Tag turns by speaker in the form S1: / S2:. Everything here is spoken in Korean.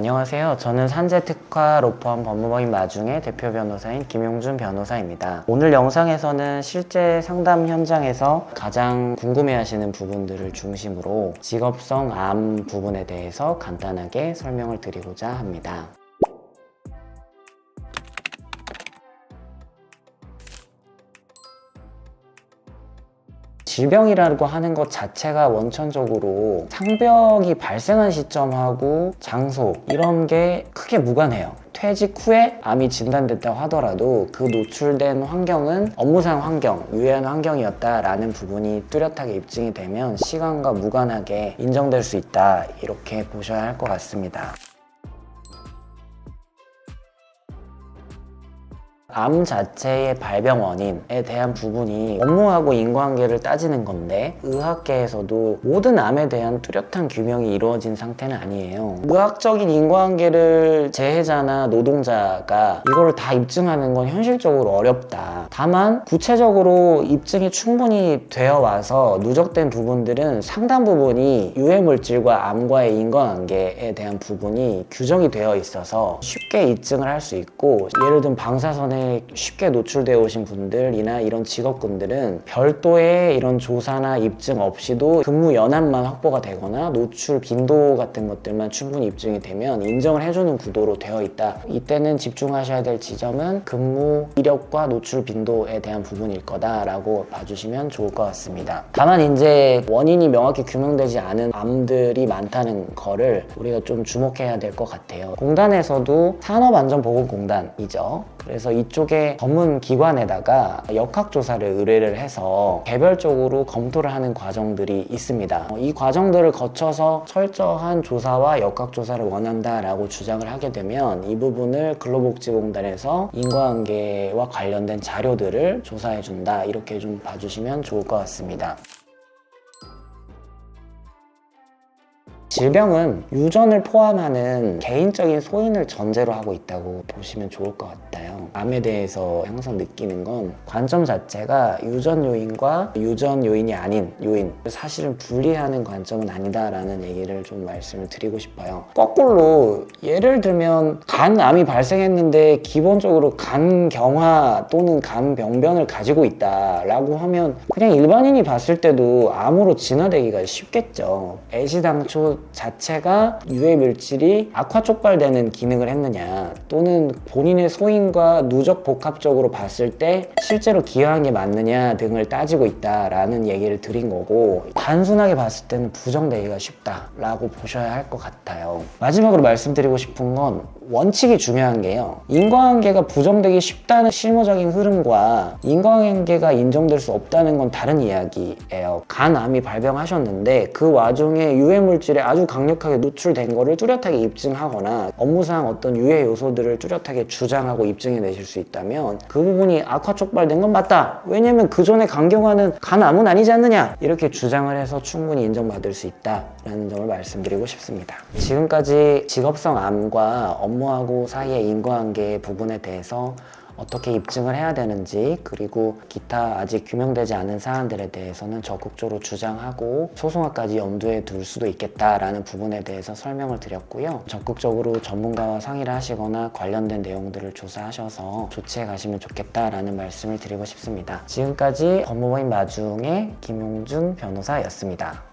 S1: 안녕하세요. 저는 산재특화 로펌 법무법인 마중의 대표 변호사인 김용준 변호사입니다. 오늘 영상에서는 실제 상담 현장에서 가장 궁금해하시는 부분들을 중심으로 직업성 암 부분에 대해서 간단하게 설명을 드리고자 합니다. 질병이라고 하는 것 자체가 원천적으로 상벽이 발생한 시점하고 장소 이런 게 크게 무관해요. 퇴직 후에 암이 진단됐다고 하더라도 그 노출된 환경은 업무상 환경, 유해한 환경이었다라는 부분이 뚜렷하게 입증이 되면 시간과 무관하게 인정될 수 있다 이렇게 보셔야 할 것 같습니다. 암 자체의 발병 원인에 대한 부분이 업무하고 인과관계를 따지는 건데 의학계에서도 모든 암에 대한 뚜렷한 규명이 이루어진 상태는 아니에요. 의학적인 인과관계를 재해자나 노동자가 이거를 다 입증하는 건 현실적으로 어렵다. 다만 구체적으로 입증이 충분히 되어 와서 누적된 부분들은 상당 부분이 유해 물질과 암과의 인과관계에 대한 부분이 규정이 되어 있어서 쉽게 입증을 할 수 있고 예를 들면 방사선에 쉽게 노출되어 오신 분들이나 이런 직업군들은 별도의 이런 조사나 입증 없이도 근무 연한만 확보가 되거나 노출 빈도 같은 것들만 충분히 입증이 되면 인정을 해주는 구도로 되어 있다. 이때는 집중하셔야 될 지점은 근무 이력과 노출 빈도에 대한 부분일 거다라고 봐주시면 좋을 것 같습니다. 다만 이제 원인이 명확히 규명되지 않은 암들이 많다는 거를 우리가 좀 주목해야 될 것 같아요. 공단에서도 산업안전보건공단이죠. 그래서 이쪽에 전문 기관에다가 역학조사를 의뢰를 해서 개별적으로 검토를 하는 과정들이 있습니다. 어, 이 과정들을 거쳐서 철저한 조사와 역학조사를 원한다라고 주장을 하게 되면 이 부분을 근로복지공단에서 인과관계와 관련된 자료들을 조사해준다. 이렇게 좀 봐주시면 좋을 것 같습니다. 질병은 유전을 포함하는 개인적인 소인을 전제로 하고 있다고 보시면 좋을 것 같아요. 암에 대해서 항상 느끼는 건 관점 자체가 유전 요인과 유전 요인이 아닌 요인 사실은 분리하는 관점은 아니다라는 얘기를 좀 말씀을 드리고 싶어요. 거꾸로 예를 들면 간암이 발생했는데 기본적으로 간 경화 또는 간 병변을 가지고 있다라고 하면 그냥 일반인이 봤을 때도 암으로 진화되기가 쉽겠죠. 애시당초 자체가 유해 물질이 악화 촉발되는 기능을 했느냐 또는 본인의 소인과 누적 복합적으로 봤을 때 실제로 기여한 게 맞느냐 등을 따지고 있다라는 얘기를 드린 거고 단순하게 봤을 때는 부정되기가 쉽다라고 보셔야 할 것 같아요. 마지막으로 말씀드리고 싶은 건 원칙이 중요한 게요. 인과관계가 부정되기 쉽다는 실무적인 흐름과 인과관계가 인정될 수 없다는 건 다른 이야기예요. 간암이 발병하셨는데 그 와중에 유해 물질에 아주 강력하게 노출된 거를 뚜렷하게 입증하거나 업무상 어떤 유해 요소들을 뚜렷하게 주장하고 입증해 내실 수 있다면 그 부분이 악화 촉발된 건 맞다. 왜냐면 그 전에 간경화는 간암은 아니지 않느냐. 이렇게 주장을 해서 충분히 인정받을 수 있다라는 점을 말씀드리고 싶습니다. 지금까지 직업성 암과 업무 하고 사이의 인과관계 부분에 대해서 어떻게 입증을 해야 되는지 그리고 기타 아직 규명되지 않은 사안들에 대해서는 적극적으로 주장하고 소송화까지 염두에 둘 수도 있겠다라는 부분에 대해서 설명을 드렸고요. 적극적으로 전문가와 상의를 하시거나 관련된 내용들을 조사하셔서 조치해 가시면 좋겠다라는 말씀을 드리고 싶습니다. 지금까지 법무법인 마중의 김용준 변호사였습니다.